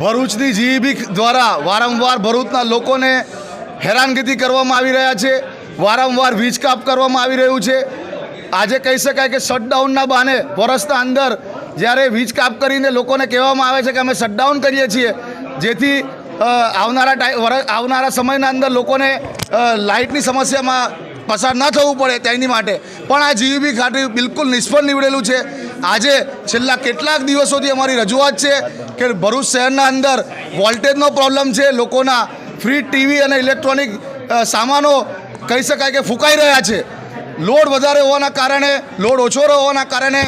ભરૂચની જીઈબી દ્વારા વારંવાર ભરૂચના લોકોને હેરાનગતિ કરવામાં આવી રહ્યા છે. વારંવાર વીજ કાપ કરવામાં આવી રહ્યું છે. આજે કહી શકાય કે શટડાઉનના બહાને વરસના અંદર જ્યારે વીજ કાપ કરીને લોકોને કહેવામાં આવે છે કે અમે શટડાઉન કરીએ છીએ, જેથી આવનારા ટાઈ આવનારા સમયના અંદર લોકોને લાઇટની સમસ્યામાં પસાર ન થવું પડે તેની માટે. પણ આ જીવીબી ખાતું બિલકુલ નિષ્ફળ નીવડેલું છે. આજે છેલ્લા કેટલાક દિવસોથી અમારી રજૂઆત છે કે ભરૂચ શહેરના અંદર વોલ્ટેજનો પ્રોબ્લેમ છે. લોકોના ફ્રી ટીવી અને ઇલેક્ટ્રોનિક સામાનો કહી શકાય કે ફૂંકાઈ રહ્યા છે. લોડ વધારે હોવાના કારણે, લોડ ઓછો હોવાના કારણે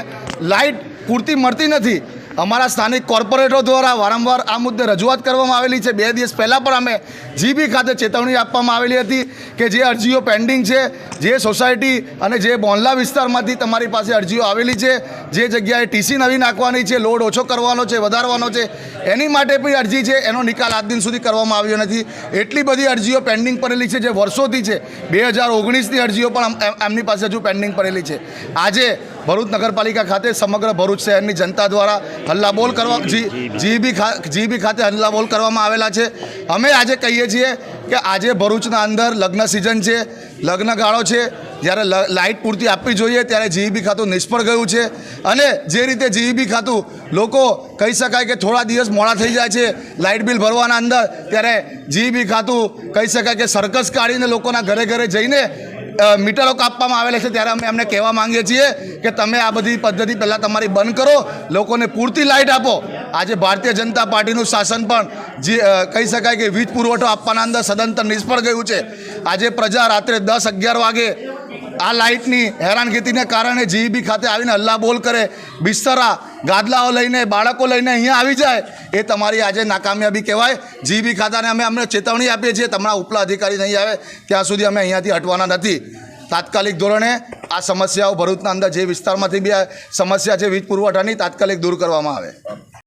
લાઇટ પૂરતી મળતી નથી. અમારા સ્થાનિક કોર્પોરેટરો દ્વારા વારંવાર આ મુદ્દે રજૂઆત કરવામાં આવેલી છે. બે દિવસ પહેલાં પણ અમે જીબી ખાતે ચેતવણી આપવામાં આવેલી હતી કે જે અરજીઓ પેન્ડિંગ છે, જે સોસાયટી અને જે બોંડલા વિસ્તારમાંથી તમારી પાસે અરજીઓ આવેલી છે, જે જગ્યાએ ટીસી નવી નાખવાની છે લોડ ઓછો કરવાનો છે, વધારવાનો છે, એની માટે પણ અરજી છે. એનો નિકાલ આજ દિન સુધી કરવામાં આવ્યો નથી. એટલી બધી અરજીઓ પેન્ડિંગ પડેલી છે જે વર્ષોથી છે. બે હજાર ઓગણીસની અરજીઓ પણ એમ- એમ- એમની પાસે હજુ પેન્ડિંગ પડેલી છે. આજે ભરૂચ નગરપાલિકા ખાતે સમગ્ર ભરૂચ શહેરની જનતા દ્વારા હલ્લાબોલ કરવા જી જીબી જીબી ખાતે હલ્લાબોલ કરવામાં આવેલા છે. અમે આજે કહીએ છીએ કે આજે ભરૂચના અંદર લગ્ન સિઝન છે લગ્ન ગાળો છે. જ્યારે લાઇટ પૂરતી આપવી જોઈએ ત્યારે જીઈબી ખાતું નિષ્ફળ ગયું છે. અને જે રીતે જીઈબી ખાતું લોકો કહી શકાય કે થોડા દિવસ મોડા થઈ જાય છે લાઇટ બિલ ભરવાના અંદર ત્યારે જીઈબી ખાતું કહી શકાય કે સર્કસ કાઢીને લોકોના ઘરે ઘરે જઈને મીટરો કાપવામાં આવેલા છે ત્યારે અમે એમને કહેવા માંગીએ છીએ કે તમે આ બધી પદ્ધતિ પહેલાં તમારી બંધ કરો, લોકોને પૂરતી લાઇટ આપો. આજે ભારતીય જનતા પાર્ટીનું શાસન પણ જે કહી શકાય કે વીજ પુરવઠો આપવાના અંદર સદંતર નિષ્ફળ ગયું છે. આજે પ્રજા રાત્રે દસ અગિયાર વાગે આ લાઇટની હેરાનગતિને કારણે જીઈબી ખાતે આવીને હલ્લા બોલ કરે. બિસ્તરા ગાદલાઓ લઈને, બાળકો લઈને અહીંયા આવી જાય, એ તમારી આજે નાકામયાબી કહેવાય. જીબી ખાતાને અમે અમને ચેતવણી આપીએ છીએ, તમારા ઉપલા અધિકારી નહીં આવે, ત્યાં સુધી અમે અહીંયાથી હટવાના નથી. તાત્કાલિક ધોરણે આ સમસ્યાઓ ભરૂચના અંદર જે વિસ્તારમાંથી બી સમસ્યા છે, વીજ પુરવઠાની, તાત્કાલિક દૂર કરવામાં આવે.